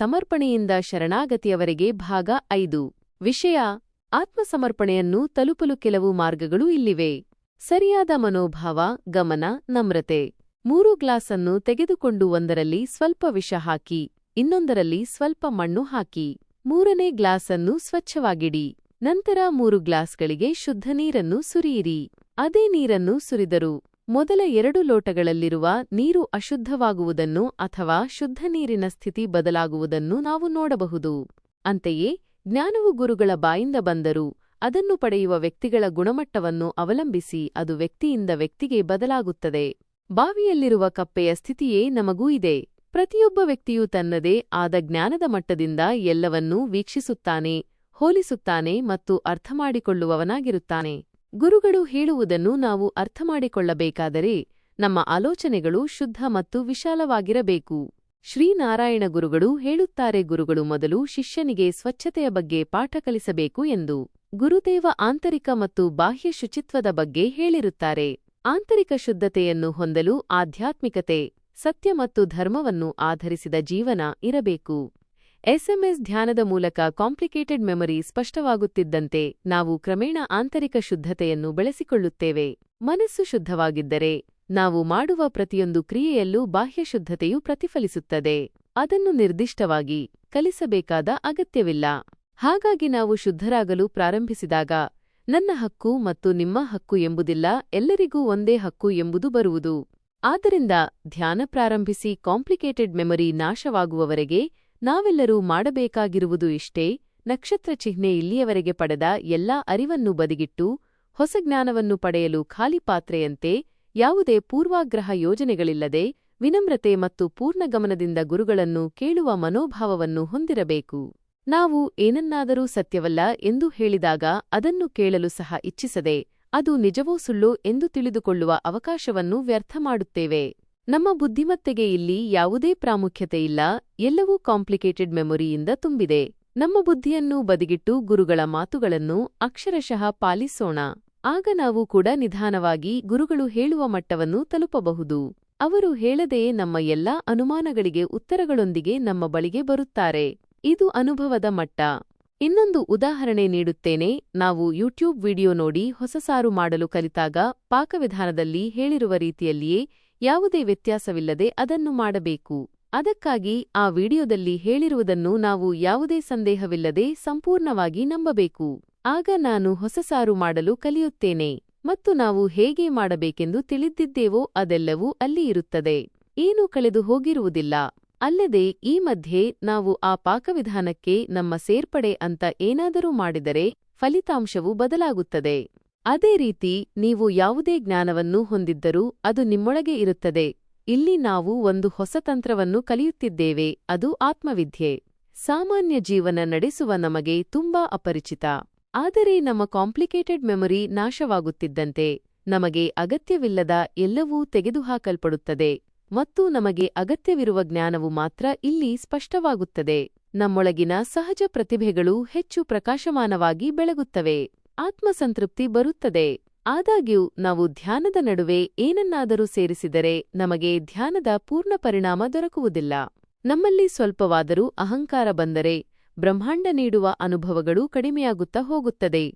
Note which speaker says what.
Speaker 1: ಸಮರ್ಪಣೆಯಿಂದ ಶರಣಾಗತಿಯವರೆಗೆ ಭಾಗ ಐದು. ವಿಷಯ, ಆತ್ಮಸಮರ್ಪಣೆಯನ್ನು ತಲುಪಲು ಕೆಲವು ಮಾರ್ಗಗಳು ಇಲ್ಲಿವೆ. ಸರಿಯಾದ ಮನೋಭಾವ, ಗಮನ, ನಮ್ರತೆ. ಮೂರು ಗ್ಲಾಸನ್ನು ತೆಗೆದುಕೊಂಡು ಒಂದರಲ್ಲಿ ಸ್ವಲ್ಪ ವಿಷ ಹಾಕಿ, ಇನ್ನೊಂದರಲ್ಲಿ ಸ್ವಲ್ಪ ಮಣ್ಣು ಹಾಕಿ. ಮೂರನೇ ಗ್ಲಾಸನ್ನು ಸ್ವಚ್ಛವಾಗಿಡಿ. ನಂತರ ಮೂರು ಗ್ಲಾಸ್ಗಳಿಗೆ ಶುದ್ಧ ನೀರನ್ನು ಸುರಿಯಿರಿ. ಅದೇ ನೀರನ್ನು ಸುರಿದರು ಮೊದಲ ಎರಡು ಲೋಟಗಳಲ್ಲಿರುವ ನೀರು ಅಶುದ್ಧವಾಗುವುದನ್ನು ಅಥವಾ ಶುದ್ಧ ನೀರಿನ ಸ್ಥಿತಿ ಬದಲಾಗುವುದನ್ನು ನಾವು ನೋಡಬಹುದು. ಅಂತೆಯೇ, ಜ್ಞಾನವು ಗುರುಗಳ ಬಾಯಿಂದ ಬಂದರೂ ಅದನ್ನು ಪಡೆಯುವ ವ್ಯಕ್ತಿಗಳ ಗುಣಮಟ್ಟವನ್ನು ಅವಲಂಬಿಸಿ ಅದು ವ್ಯಕ್ತಿಯಿಂದ ವ್ಯಕ್ತಿಗೆ ಬದಲಾಗುತ್ತದೆ. ಬಾವಿಯಲ್ಲಿರುವ ಕಪ್ಪೆಯ ಸ್ಥಿತಿಯೇ ನಮಗೂ ಇದೆ. ಪ್ರತಿಯೊಬ್ಬ ವ್ಯಕ್ತಿಯೂ ತನ್ನದೇ ಆದ ಜ್ಞಾನದ ಮಟ್ಟದಿಂದ ಎಲ್ಲವನ್ನೂ ವೀಕ್ಷಿಸುತ್ತಾನೆ, ಹೋಲಿಸುತ್ತಾನೆ ಮತ್ತು ಅರ್ಥಮಾಡಿಕೊಳ್ಳುವವನಾಗಿರುತ್ತಾನೆ. ಗುರುಗಳು ಹೇಳುವುದನ್ನು ನಾವು ಅರ್ಥಮಾಡಿಕೊಳ್ಳಬೇಕಾದರೆ ನಮ್ಮ ಆಲೋಚನೆಗಳು ಶುದ್ಧ ಮತ್ತು ವಿಶಾಲವಾಗಿರಬೇಕು. ಶ್ರೀನಾರಾಯಣ ಗುರುಗಳು ಹೇಳುತ್ತಾರೆ, ಗುರುಗಳು ಮೊದಲು ಶಿಷ್ಯನಿಗೆ ಸ್ವಚ್ಛತೆಯ ಬಗ್ಗೆ ಪಾಠ ಕಲಿಸಬೇಕು ಎಂದು. ಗುರುದೇವ ಆಂತರಿಕ ಮತ್ತು ಬಾಹ್ಯ ಶುಚಿತ್ವದ ಬಗ್ಗೆ ಹೇಳಿರುತ್ತಾರೆ. ಆಂತರಿಕ ಶುದ್ಧತೆಯನ್ನು ಹೊಂದಲು ಆಧ್ಯಾತ್ಮಿಕತೆ, ಸತ್ಯ ಮತ್ತು ಧರ್ಮವನ್ನು ಆಧರಿಸಿದ ಜೀವನ ಇರಬೇಕು. ಎಸ್ಎಂಎಸ್ ಧ್ಯಾನದ ಮೂಲಕ ಕಾಂಪ್ಲಿಕೇಟೆಡ್ ಮೆಮೊರಿ ಸ್ಪಷ್ಟವಾಗುತ್ತಿದ್ದಂತೆ ನಾವು ಕ್ರಮೇಣ ಆಂತರಿಕ ಶುದ್ಧತೆಯನ್ನು ಬೆಳೆಸಿಕೊಳ್ಳುತ್ತೇವೆ. ಮನಸ್ಸು ಶುದ್ಧವಾಗಿದ್ದರೆ ನಾವು ಮಾಡುವ ಪ್ರತಿಯೊಂದು ಕ್ರಿಯೆಯಲ್ಲೂ ಬಾಹ್ಯ ಶುದ್ಧತೆಯು ಪ್ರತಿಫಲಿಸುತ್ತದೆ. ಅದನ್ನು ನಿರ್ದಿಷ್ಟವಾಗಿ ಕಲಿಸಬೇಕಾದ ಅಗತ್ಯವಿಲ್ಲ. ಹಾಗಾಗಿ ನಾವು ಶುದ್ಧರಾಗಲು ಪ್ರಾರಂಭಿಸಿದಾಗ ನನ್ನ ಹಕ್ಕು ಮತ್ತು ನಿಮ್ಮ ಹಕ್ಕು ಎಂಬುದಿಲ್ಲ, ಎಲ್ಲರಿಗೂ ಒಂದೇ ಹಕ್ಕು ಎಂಬುದು ಬರುವುದು. ಆದ್ದರಿಂದ ಧ್ಯಾನ ಪ್ರಾರಂಭಿಸಿ ಕಾಂಪ್ಲಿಕೇಟೆಡ್ ಮೆಮೊರಿ ನಾಶವಾಗುವವರೆಗೆ ನಾವೆಲ್ಲರೂ ಮಾಡಬೇಕಾಗಿರುವುದು ಇಷ್ಟೇ, ನಕ್ಷತ್ರ ಚಿಹ್ನೆ ಇಲ್ಲಿಯವರೆಗೆ ಪಡೆದ ಎಲ್ಲಾ ಅರಿವನ್ನು ಬದಿಗಿಟ್ಟು, ಹೊಸ ಜ್ಞಾನವನ್ನು ಪಡೆಯಲು ಖಾಲಿ ಪಾತ್ರೆಯಂತೆ, ಯಾವುದೇ ಪೂರ್ವಾಗ್ರಹ ಯೋಜನೆಗಳಿಲ್ಲದೆ, ವಿನಮ್ರತೆ ಮತ್ತು ಪೂರ್ಣ ಗಮನದಿಂದ ಗುರುಗಳನ್ನು ಕೇಳುವ ಮನೋಭಾವವನ್ನು ಹೊಂದಿರಬೇಕು. ನಾವು ಏನನ್ನಾದರೂ ಸತ್ಯವಲ್ಲ ಎಂದು ಹೇಳಿದಾಗ ಅದನ್ನು ಕೇಳಲು ಸಹ ಇಚ್ಛಿಸದೆ, ಅದು ನಿಜವೋ ಸುಳ್ಳೋ ಎಂದು ತಿಳಿದುಕೊಳ್ಳುವ ಅವಕಾಶವನ್ನು ವ್ಯರ್ಥ ಮಾಡುತ್ತೇವೆ. ನಮ್ಮ ಬುದ್ಧಿಮತ್ತೆಗೆ ಇಲ್ಲಿ ಯಾವುದೇ ಪ್ರಾಮುಖ್ಯತೆ ಇಲ್ಲ, ಎಲ್ಲವೂ ಕಾಂಪ್ಲಿಕೇಟೆಡ್ ಮೆಮೊರಿಯಿಂದ ತುಂಬಿದೆ. ನಮ್ಮ ಬುದ್ಧಿಯನ್ನು ಬದಿಗಿಟ್ಟು ಗುರುಗಳ ಮಾತುಗಳನ್ನು ಅಕ್ಷರಶಃ ಪಾಲಿಸೋಣ. ಆಗ ನಾವು ಕೂಡ ನಿಧಾನವಾಗಿ ಗುರುಗಳು ಹೇಳುವ ಮಟ್ಟವನ್ನು ತಲುಪಬಹುದು. ಅವರು ಹೇಳದೆಯೇ ನಮ್ಮ ಎಲ್ಲಾ ಅನುಮಾನಗಳಿಗೆ ಉತ್ತರಗಳೊಂದಿಗೆ ನಮ್ಮ ಬಳಿಗೆ ಬರುತ್ತಾರೆ. ಇದು ಅನುಭವದ ಮಟ್ಟ. ಇನ್ನೊಂದು ಉದಾಹರಣೆ ನೀಡುತ್ತೇನೆ. ನಾವು ಯೂಟ್ಯೂಬ್ ವಿಡಿಯೋ ನೋಡಿ ಹೊಸಸಾರು ಮಾಡಲು ಕಲಿತಾಗ ಪಾಕವಿಧಾನದಲ್ಲಿ ಹೇಳಿರುವ ರೀತಿಯಲ್ಲಿಯೇ ಯಾವುದೇ ವ್ಯತ್ಯಾಸವಿಲ್ಲದೆ ಅದನ್ನು ಮಾಡಬೇಕು. ಅದಕ್ಕಾಗಿ ಆ ವಿಡಿಯೋದಲ್ಲಿ ಹೇಳಿರುವುದನ್ನು ನಾವು ಯಾವುದೇ ಸಂದೇಹವಿಲ್ಲದೆ ಸಂಪೂರ್ಣವಾಗಿ ನಂಬಬೇಕು. ಆಗ ನಾನು ಹೊಸ ಸಾರು ಮಾಡಲು ಕಲಿಯುತ್ತೇನೆ. ಮತ್ತು ನಾವು ಹೇಗೆ ಮಾಡಬೇಕೆಂದು ತಿಳಿದಿದ್ದೇವೋ ಅದೆಲ್ಲವೂ ಅಲ್ಲಿ ಇರುತ್ತದೆ. ಏನೂ ಕಳೆದು ಹೋಗಿರುವುದಿಲ್ಲ. ಅಲ್ಲದೆ ಈ ಮಧ್ಯೆ ನಾವು ಆ ಪಾಕವಿಧಾನಕ್ಕೆ ನಮ್ಮ ಸೇರ್ಪಡೆ ಅಂತ ಏನಾದರೂ ಮಾಡಿದರೆ ಫಲಿತಾಂಶವು ಬದಲಾಗುತ್ತದೆ. ಅದೇ ರೀತಿ ನೀವು ಯಾವುದೇ ಜ್ಞಾನವನ್ನು ಹೊಂದಿದ್ದರೂ ಅದು ನಿಮ್ಮೊಳಗೆ ಇರುತ್ತದೆ. ಇಲ್ಲಿ ನಾವು ಒಂದು ಹೊಸ ತಂತ್ರವನ್ನು ಕಲಿಯುತ್ತಿದ್ದೇವೆ, ಅದು ಆತ್ಮವಿದ್ಯೆ. ಸಾಮಾನ್ಯ ಜೀವನ ನಡೆಸುವ ನಮಗೆ ತುಂಬಾ ಅಪರಿಚಿತ. ಆದರೆ ನಮ್ಮ ಕಾಂಪ್ಲಿಕೇಟೆಡ್ ಮೆಮೊರಿ ನಾಶವಾಗುತ್ತಿದ್ದಂತೆ, ನಮಗೆ ಅಗತ್ಯವಿಲ್ಲದ ಎಲ್ಲವೂ ತೆಗೆದುಹಾಕಲ್ಪಡುತ್ತದೆ ಮತ್ತು ನಮಗೆ ಅಗತ್ಯವಿರುವ ಜ್ಞಾನವು ಮಾತ್ರ ಇಲ್ಲಿ ಸ್ಪಷ್ಟವಾಗುತ್ತದೆ. ನಮ್ಮೊಳಗಿನ ಸಹಜ ಪ್ರತಿಭೆಗಳು ಹೆಚ್ಚು ಪ್ರಕಾಶಮಾನವಾಗಿ ಬೆಳಗುತ್ತವೆ. ಆತ್ಮಸಂತೃಪ್ತಿ ಬರುತ್ತದೆ. ಆದಾಗ್ಯೂ, ನಾವು ಧ್ಯಾನದ ನಡುವೆ ಏನನ್ನಾದರೂ ಸೇರಿಸಿದರೆ ನಮಗೆ ಧ್ಯಾನದ ಪೂರ್ಣ ಪರಿಣಾಮ ದೊರಕುವುದಿಲ್ಲ. ನಮ್ಮಲ್ಲಿ ಸ್ವಲ್ಪವಾದರೂ ಅಹಂಕಾರ ಬಂದರೆ ಬ್ರಹ್ಮಾಂಡ ನೀಡುವ ಅನುಭವಗಳು ಕಡಿಮೆಯಾಗುತ್ತಾ ಹೋಗುತ್ತದೆ.